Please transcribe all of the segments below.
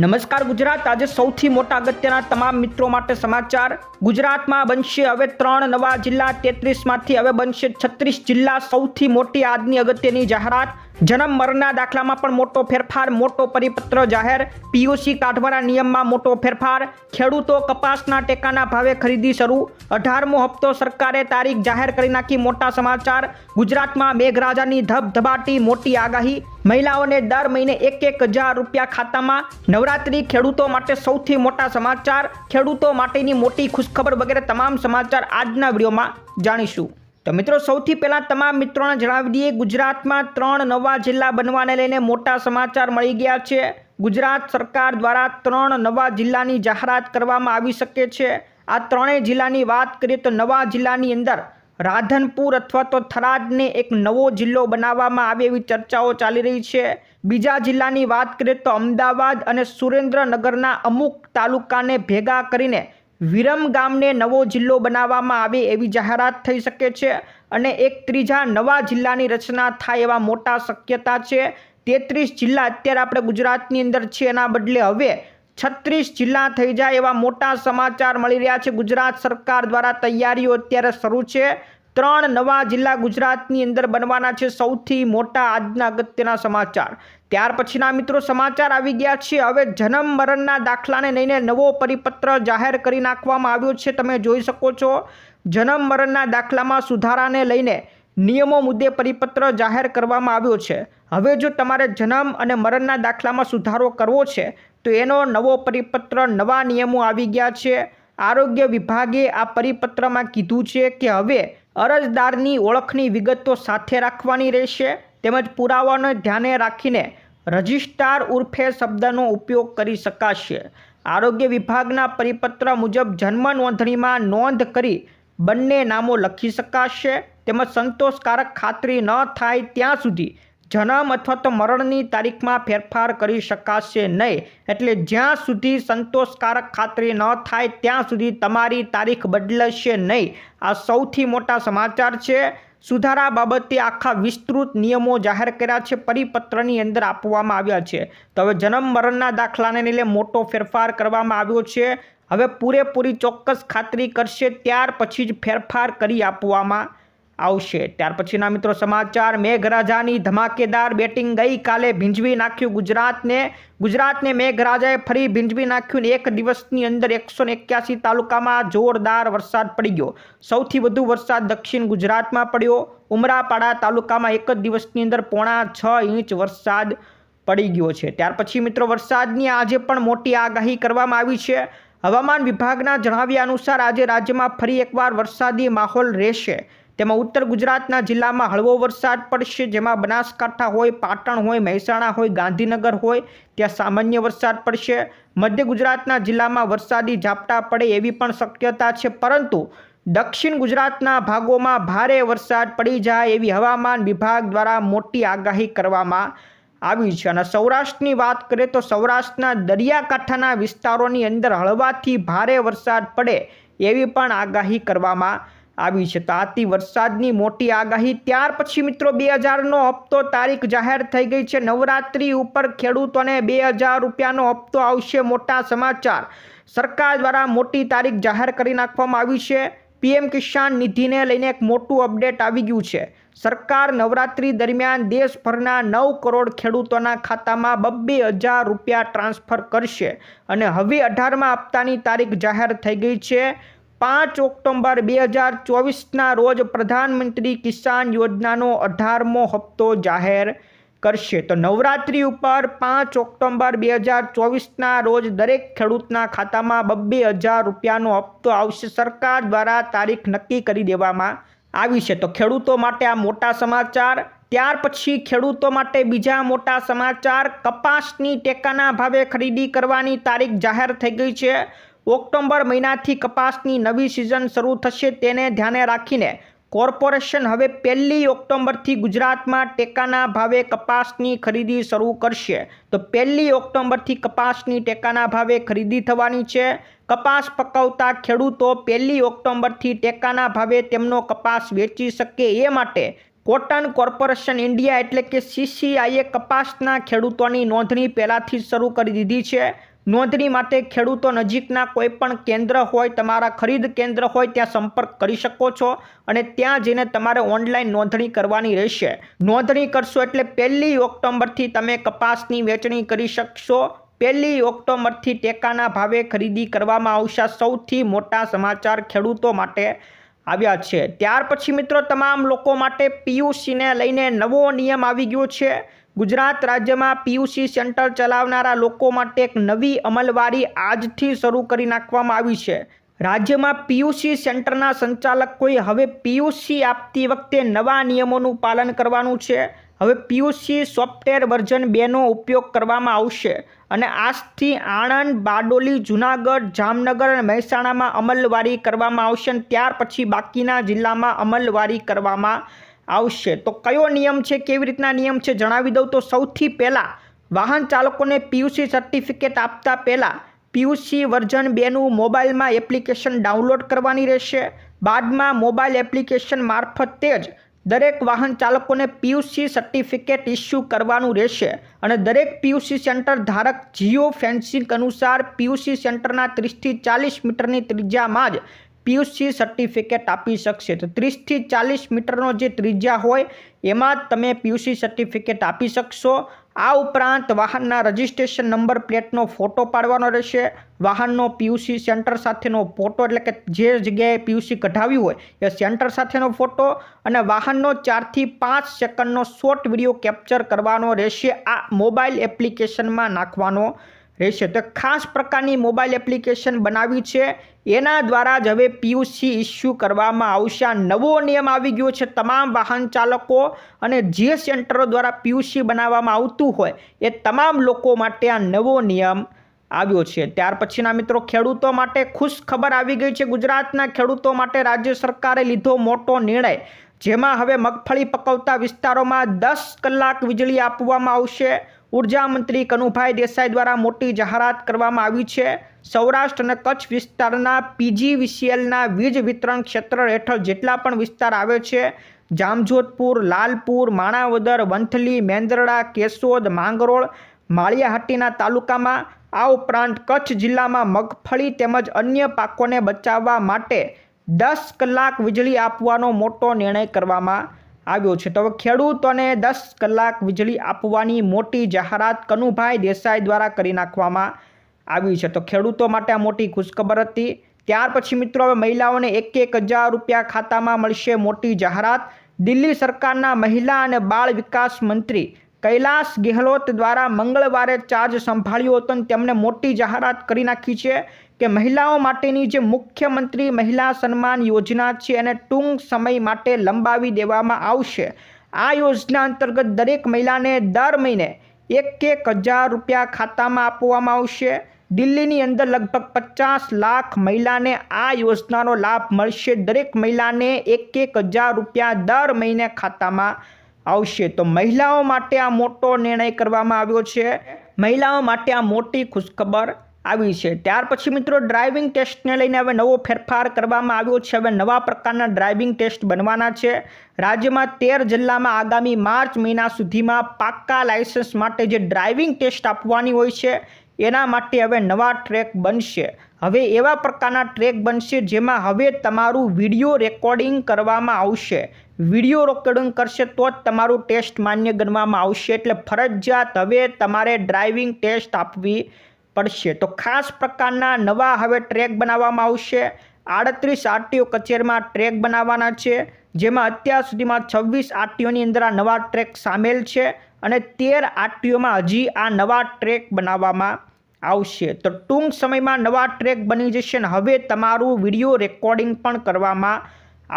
નમસ્કાર ગુજરાત. આજે સૌથી મોટા અગત્યના તમામ મિત્રો માટે સમાચાર. ગુજરાતમાં બનશે હવે ત્રણ નવા જિલ્લા, તેત્રીસમાંથી હવે બનશે છત્રીસ જિલ્લા. સૌથી મોટી આજની અગત્યની જાહેરાત જન્મ મરણના દાખલામાં પણ મોટો ફેરફાર, મોટો પરિપત્ર જાહેર. પીયુસી કાઢવાના નિયમમાં મોટો ફેરફાર. ખેડૂતો કપાસના ટેકાના ભાવે ખરીદી શરૂ. અઢારમો હપ્તો સરકારે તારીખ જાહેર કરી નાખી મોટા સમાચાર. ગુજરાતમાં મેઘરાજાની ધબધબાટી, મોટી આગાહી. મહિલાઓને દર મહિને એક એક હજાર રૂપિયા ખાતામાં. નવરાત્રી ખેડૂતો માટે સૌથી મોટા સમાચાર. ખેડૂતો માટેની મોટી ખુશખબર વગેરે તમામ સમાચાર આજના વિડીયોમાં જાણીશું. તો મિત્રો, સૌથી પહેલાં તમામ મિત્રોને જણાવી દઈએ, ગુજરાતમાં ત્રણ નવા જિલ્લા બનવાને લઈને મોટા સમાચાર મળી ગયા છે. ગુજરાત સરકાર દ્વારા ત્રણ નવા જિલ્લાની જાહેરાત કરવામાં આવી શકે છે. આ ત્રણેય જિલ્લાની વાત કરીએ તો નવા જિલ્લાની અંદર રાધનપુર અથવા તો થરાદને એક નવો જિલ્લો બનાવવામાં આવે એવી ચર્ચાઓ ચાલી રહી છે. બીજા જિલ્લાની વાત કરીએ તો અમદાવાદ અને સુરેન્દ્રનગરના અમુક તાલુકાને ભેગા કરીને વિરમ ગામને નવો જિલ્લો બનાવવામાં આવે એવી જાહેરાત થઈ શકે છે અને એક ત્રીજા નવા જિલ્લાની રચના થાય એવા મોટા શક્યતા છે. તેત્રીસ જિલ્લા અત્યારે આપણે ગુજરાતની અંદર છે એના બદલે હવે છત્રીસ જિલ્લા થઈ જાય એવા મોટા સમાચાર મળી રહ્યા છે. ગુજરાત સરકાર દ્વારા તૈયારીઓ અત્યારે શરૂ છે. ત્રણ નવા જિલ્લા ગુજરાતની અંદર બનવાના છે સૌથી મોટા આજના અગત્યના સમાચાર. ત્યાર પછીના મિત્રો સમાચાર આવી ગયા છે. હવે જન્મ મરણના દાખલાને લઈને નવો પરિપત્ર જાહેર કરી નાખવામાં આવ્યો છે. તમે જોઈ શકો છો, જન્મ મરણના દાખલામાં સુધારાને લઈને નિયમો મુદ્દે પરિપત્ર જાહેર કરવામાં આવ્યો છે. હવે જો તમારે જન્મ અને મરણના દાખલામાં સુધારો કરવો છે, તો એનો નવો પરિપત્ર નવા નિયમો આવી ગયા છે. આરોગ્ય વિભાગે આ પરિપત્રમાં કીધું છે કે હવે અરજદારની ઓળખની વિગતો સાથે રાખવાની રહેશે. તેમજ પુરાવાને ધ્યાને રાખીને રજિસ્ટ્રાર ઉર્ફે શબ્દનો ઉપયોગ કરી શકાશે. આરોગ્ય વિભાગના પરિપત્ર મુજબ જન્મ નોંધણીમાં નોંધ કરી બંને નામો લખી શકાશે. તેમજ સંતોષકારક ખાતરી ન થાય ત્યાં સુધી જન્મ અથવા તો મરણની તારીખમાં ફેરફાર કરી શકાશે નહીં. એટલે જ્યાં સુધી સંતોષકારક ખાતરી ન થાય, ત્યાં સુધી તમારી તારીખ બદલાશે નહીં. આ સૌથી મોટા સમાચાર છે. સુધારા બાબતે આખા વિસ્તૃત નિયમો જાહેર કર્યા છે. પરિપત્રની અંદર આપવામાં આવ્યા છે. તો હવે જન્મ મરણના દાખલાને લઈને મોટો ફેરફાર કરવામાં આવ્યો છે. હવે પૂરેપૂરી ચોક્કસ ખાતરી કરશે, ત્યાર પછી જ ફેરફાર કરી આપવામાં આવશે. ત્યાર પછીના મિત્રો સમાચાર, મેઘરાજાની ધમાકેદાર બેટિંગ ગઈકાલે ભીંજવી નાખ્યું ગુજરાતને. ગુજરાતને મેઘરાજાએ ફરી ભીંજવી નાખ્યું ને એક દિવસની અંદર એકસો એક્યાસી તાલુકામાં જોરદાર વરસાદ પડી ગયો. સૌથી વધુ વરસાદ દક્ષિણ ગુજરાતમાં પડ્યો. ઉમરાપાડા તાલુકામાં એક જ દિવસની અંદર પોણા છ ઇંચ વરસાદ પડી ગયો છે. ત્યાર પછી મિત્રો વરસાદની આજે પણ મોટી આગાહી કરવામાં આવી છે. હવામાન વિભાગના જણાવ્યા અનુસાર આજે રાજ્યમાં ફરી એકવાર વરસાદી માહોલ રહેશે. તેમાં ઉત્તર ગુજરાતના જિલ્લામાં હળવો વરસાદ પડશે, જેમાં બનાસકાંઠા હોય, પાટણ હોય, મહેસાણા હોય, ગાંધીનગર હોય, ત્યાં સામાન્ય વરસાદ પડશે. મધ્ય ગુજરાતના જિલ્લામાં વરસાદી ઝાપટા પડે એવી પણ શક્યતા છે, પરંતુ દક્ષિણ ગુજરાતના ભાગોમાં ભારે વરસાદ પડી જાય એવી હવામાન વિભાગ દ્વારા મોટી આગાહી કરવામાં આવી છે. અને સૌરાષ્ટ્રની વાત કરીએ તો સૌરાષ્ટ્રના દરિયાકાંઠાના વિસ્તારોની અંદર હળવાથી ભારે વરસાદ પડે એવી પણ આગાહી કરવામાં આવી છે. તો આથી વરસાદની મોટી આગાહી. ત્યાર પછી મિત્રો બે હજારનો હપ્તો તારીખ જાહેર થઈ ગઈ છે. નવરાત્રિ ઉપર ખેડૂતોને બે હજાર રૂપિયાનો હપ્તો આવશે મોટા સમાચાર. સરકાર દ્વારા મોટી તારીખ જાહેર કરી નાખવામાં આવી છે. પીએમ કિસાન નિધિને લઈને એક મોટું અપડેટ આવી ગયું છે. સરકાર નવરાત્રિ દરમિયાન દેશભરના નવ કરોડ ખેડૂતોના ખાતામાં બબ્બે હજાર રૂપિયા ટ્રાન્સફર કરશે અને હવે અઢારમા હપ્તાની તારીખ જાહેર થઈ ગઈ છે. પાંચ ઓક્ટોબર બે હજાર ચોવીસના રોજ પ્રધાનમંત્રી કિસાન યોજનાનો અઢારમો હપ્તો જાહેર કરશે. તો નવરાત્રિ ઉપર પાંચ ઓક્ટોબર બે હજાર ચોવીસના રોજ દરેક ખેડૂતના ખાતામાં બબ્બે હજાર રૂપિયાનો હપ્તો આવશે. સરકાર દ્વારા તારીખ નક્કી કરી દેવામાં આવી છે. તો ખેડૂતો માટે આ મોટા સમાચાર. ત્યાર પછી ખેડૂતો માટે બીજા મોટા સમાચાર. કપાસની ટેકાના ભાવે ખરીદી કરવાની તારીખ જાહેર થઈ ગઈ છે. ઓક્ટોબર મહિનાથી કપાસની નવી સિઝન શરૂ થશે તેને ધ્યાને રાખીને કોર્પોરેશન હવે પહેલી ઓક્ટોબરથી ગુજરાતમાં ટેકાના ભાવે કપાસની ખરીદી શરૂ કરશે. તો પહેલી ઓક્ટોબરથી કપાસની ટેકાના ભાવે ખરીદી થવાની છે. કપાસ પકવતા ખેડૂતો પહેલી ઓક્ટોબરથી ટેકાના ભાવે તેમનો કપાસ વેચી શકે એ માટે કોટન કોર્પોરેશન ઇન્ડિયા એટલે કે સીસીઆઈએ કપાસના ખેડૂતોની નોંધણી પહેલાંથી જ શરૂ કરી દીધી છે. નોંધણી માટે ખેડૂતો નજીકના કોઈપણ કેન્દ્ર હોય, તમારા ખરીદ કેન્દ્ર હોય, ત્યાં સંપર્ક કરી શકો છો અને ત્યાં જઈને તમારે ઓનલાઈન નોંધણી કરવાની રહેશે. નોંધણી કરશો એટલે પહેલી ઓક્ટોબરથી તમે કપાસની વેચણી કરી શકશો. પહેલી ઓક્ટોબરથી ટેકાના ભાવે ખરીદી કરવામાં આવશે. સૌથી મોટા સમાચાર ખેડૂતો માટે આવ્યા છે. ત્યાર પછી મિત્રો, તમામ લોકો માટે પીયુસીને લઈને નવો નિયમ આવી ગયો છે. ગુજરાત રાજ્યમાં પીયુસી સેન્ટર ચલાવનારા લોકો માટે એક નવી અમલવારી આજથી શરૂ કરી નાખવામાં આવી છે. રાજ્યમાં પીયુસી સેન્ટરના સંચાલકોએ હવે પીયુસી આપતી વખતે નવા નિયમોનું પાલન કરવાનું છે. હવે પીયુસી સોફ્ટવેર વર્ઝન બેનો ઉપયોગ કરવામાં આવશે અને આજથી આણંદ, બારડોલી, જુનાગઢ, જામનગર અને મહેસાણામાં અમલવારી કરવામાં આવશે અને ત્યાર પછી બાકીના જિલ્લામાં અમલવારી કરવામાં આવશે. તો કયો નિયમ છે, કેવી રીતના નિયમ છે જણાવી દઉં? તો સૌથી પહેલાં વાહન ચાલકોને પીયુસી સર્ટિફિકેટ આપતા પહેલાં પીયુસી વર્ઝન બેનું મોબાઈલમાં એપ્લિકેશન ડાઉનલોડ કરવાની રહેશે. બાદમાં મોબાઈલ એપ્લિકેશન મારફતે જ દરેક વાહન ચાલકોને પીયુસી સર્ટિફિકેટ ઇસ્યુ કરવાનું રહેશે અને દરેક પીયુસી સેન્ટર ધારક જીઓ ફેન્સિંગ અનુસાર પીયુસી સેન્ટરના ત્રીસથી ચાલીસ મીટરની ત્રિજ્યામાં જ પીયુસી સર્ટિફિકેટ આપી શકશે. તો ત્રીસથી ચાલીસ મીટરનો જે ત્રિજ્યા હોય, એમાં તમે પીયુસી સર્ટિફિકેટ આપી શકશો. આ ઉપરાંત વાહનના રજિસ્ટ્રેશન નંબર, પ્લેટનો ફોટો પાડવાનો રહેશે. વાહનનો પીયુસી સેન્ટર સાથેનો ફોટો, એટલે કે જે જગ્યાએ પીયુસી કઢાવ્યું હોય, એ સેન્ટર સાથેનો ફોટો અને વાહનનો ચારથી પાંચ સેકન્ડનો શોર્ટ વીડિયો કેપ્ચર કરવાનો રહેશે. આ મોબાઈલ એપ્લિકેશનમાં નાખવાનો રહેશે તો ખાસ પ્રકારની મોબાઈલ એપ્લિકેશન બનાવી છે. એના દ્વારા જ હવે પીયુસી ઇસ્યુ કરવામાં આવશે. આ નવો નિયમ આવી ગયો છે. તમામ વાહન ચાલકો અને જે સેન્ટરો દ્વારા પીયુસી બનાવવામાં આવતું હોય એ તમામ લોકો માટે આ નવો નિયમ આવ્યો છે. ત્યાર પછીના મિત્રો, ખેડૂતો માટે ખુશ ખબર આવી ગઈ છે. ગુજરાતના ખેડૂતો માટે રાજ્ય સરકારે લીધો મોટો નિર્ણય, જેમાં હવે મગફળી પકવતા વિસ્તારોમાં દસ કલાક વીજળી આપવામાં આવશે. ઊર્જા મંત્રી કનુભાઈ દેસાઈ દ્વારા મોટી જાહેરાત કરવામાં આવી છે. સૌરાષ્ટ્ર અને કચ્છ વિસ્તારના પીજીવીસીએલના વીજ વિતરણ ક્ષેત્ર હેઠળ જેટલા પણ વિસ્તાર આવે છે, જામજોધપુર, લાલપુર, માણાવદર, વંથલી, મેંદરડા, કેશોદ, માંગરોળ, માળિયાહાટીના તાલુકામાં આ ઉપરાંત કચ્છ જિલ્લામાં મગફળી તેમજ અન્ય પાકોને બચાવવા માટે દસ કલાક વીજળી આપવાનો મોટો નિર્ણય કરવામાં આવ્યો છે. તો હવે ખેડૂતોને દસ કલાક વીજળી આપવાની મોટી જાહેરાત કનુભાઈ દેસાઈ દ્વારા કરી નાખવામાં આવી છે. તો ખેડૂતો માટે આ મોટી ખુશખબર હતી. ત્યાર પછી મિત્રો હવે મહિલાઓને એક એક હજાર રૂપિયા ખાતામાં મળશે મોટી જાહેરાત. દિલ્હી સરકારના મહિલા અને બાળ વિકાસ મંત્રી કૈલાસ ગેહલોત દ્વારા મંગળવારે ચાર્જ સંભાળ્યો હતો અને તેમણે મોટી જાહેરાત કરી નાખી છે. કે મહિલાઓ માટેની જે મુખ્યમંત્રી મહિલા સન્માન યોજના છે એને ટૂંક સમય માટે લંબાવી દેવામાં આવશે. આ યોજના અંતર્ગત દરેક મહિલાને દર મહિને એક એક હજાર રૂપિયા ખાતામાં આપવામાં આવશે. દિલ્હીની અંદર લગભગ પચાસ લાખ મહિલાને આ યોજનાનો લાભ મળશે. દરેક મહિલાને એક એક હજાર રૂપિયા દર મહિને ખાતામાં આવશે. તો મહિલાઓ માટે આ મોટો નિર્ણય કરવામાં આવ્યો છે. મહિલાઓ માટે આ મોટી ખુશખબર આવી છે. ત્યાર પછી મિત્રો ડ્રાઇવિંગ ટેસ્ટને લઈને હવે નવો ફેરફાર કરવામાં આવ્યો છે. હવે નવા પ્રકારના ડ્રાઇવિંગ ટેસ્ટ બનવાના છે. રાજ્યમાં તેર જિલ્લામાં આગામી માર્ચ મહિના સુધીમાં પાક્કા લાયસન્સ માટે જે ડ્રાઇવિંગ ટેસ્ટ આપવાની હોય છે, એના માટે હવે નવા ટ્રેક બનશે. હવે એવા પ્રકારના ટ્રેક બનશે જેમાં હવે તમારું વીડિયો રેકોર્ડિંગ કરવામાં આવશે. વીડિયો રેકોર્ડિંગ કરશે તો જ તમારું ટેસ્ટ માન્ય ગણવામાં આવશે. એટલે ફરજિયાત હવે તમારે ડ્રાઇવિંગ ટેસ્ટ આપવી પડશે. તો ખાસ પ્રકારના નવા હવે ટ્રેક બનાવવામાં આવશે. આડત્રીસ આરટીઓ કચેરીમાં ટ્રેક બનાવવાના છે. જેમાં અત્યાર સુધીમાં છવ્વીસ આરટીઓની અંદર આ નવા ટ્રેક સામેલ છે અને તેર આરટીઓમાં હજી આ નવા ટ્રેક બનાવવામાં આવશે. તો ટૂંક સમયમાં નવા ટ્રેક બની જશે અને હવે તમારું વીડિયો રેકોર્ડિંગ પણ કરવામાં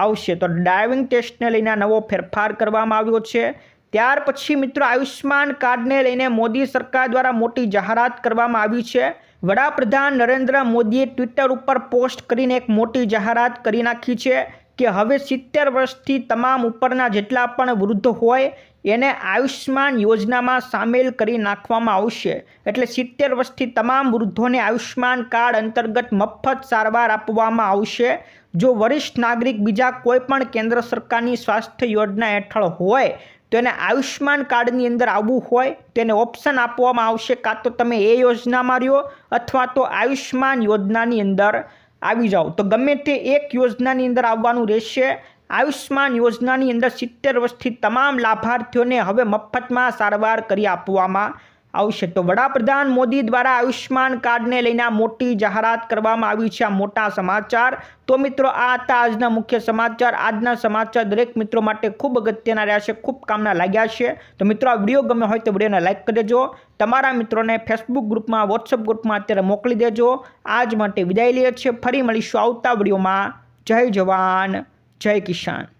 આવશે. તો ડ્રાઇવિંગ ટેસ્ટને લઈને નવો ફેરફાર કરવામાં આવ્યો છે. ત્યાર પછી મિત્રો આયુષ્માન કાર્ડને લઈને મોદી સરકાર દ્વારા મોટી જાહેરાત કરવામાં આવી છે. વડાપ્રધાન નરેન્દ્ર મોદીએ ટ્વિટર ઉપર પોસ્ટ કરીને એક મોટી જાહેરાત કરી નાખી છે કે હવે સિત્તેર વર્ષથી તમામ ઉપરના જેટલા પણ વૃદ્ધ હોય એને આયુષ્માન યોજનામાં સામેલ કરી નાખવામાં આવશે. એટલે સિત્તેર વર્ષથી તમામ વૃદ્ધોને આયુષ્માન કાર્ડ અંતર્ગત મફત સારવાર આપવામાં આવશે. જો વરિષ્ઠ નાગરિક બીજા કોઈપણ કેન્દ્ર સરકારની સ્વાસ્થ્ય યોજના હેઠળ હોય તો એને આયુષ્યમાન કાર્ડની અંદર આવવું હોય તેને ઓપ્શન આપવામાં આવશે. કાં તો તમે એ યોજનામાં રહ્યો અથવા તો આયુષ્યમાન યોજનાની અંદર આવી જાઓ. તો ગમે તે એક યોજનાની અંદર આવવાનું રહેશે. આયુષ્માન યોજનાની અંદર સિત્તેર વર્ષથી તમામ લાભાર્થીઓને હવે મફતમાં સારવાર કરી આપવામાં આવશે તો વડાપ્રધાન મોદી દ્વારા આયુષ્માન કાર્ડને લઈને મોટી જાહેરાત કરવામાં આવી છે. આ મોટા સમાચાર. તો મિત્રો, આ હતા આજના મુખ્ય સમાચાર. આજના સમાચાર દરેક મિત્રો માટે ખૂબ અગત્યના રહ્યા છે. ખૂબ કામના લાગ્યા છે. તો મિત્રો, આ વીડિયો ગમે હોય તો વિડીયોને લાઇક કરી દેજો. તમારા મિત્રોને ફેસબુક ગ્રુપમાં, વોટ્સઅપ ગ્રુપમાં અત્યારે મોકલી દેજો. આજ માટે વિદાય લઈએ છીએ. ફરી મળીશું આવતા વિડીયોમાં. જય જવાન. જય કિસાન.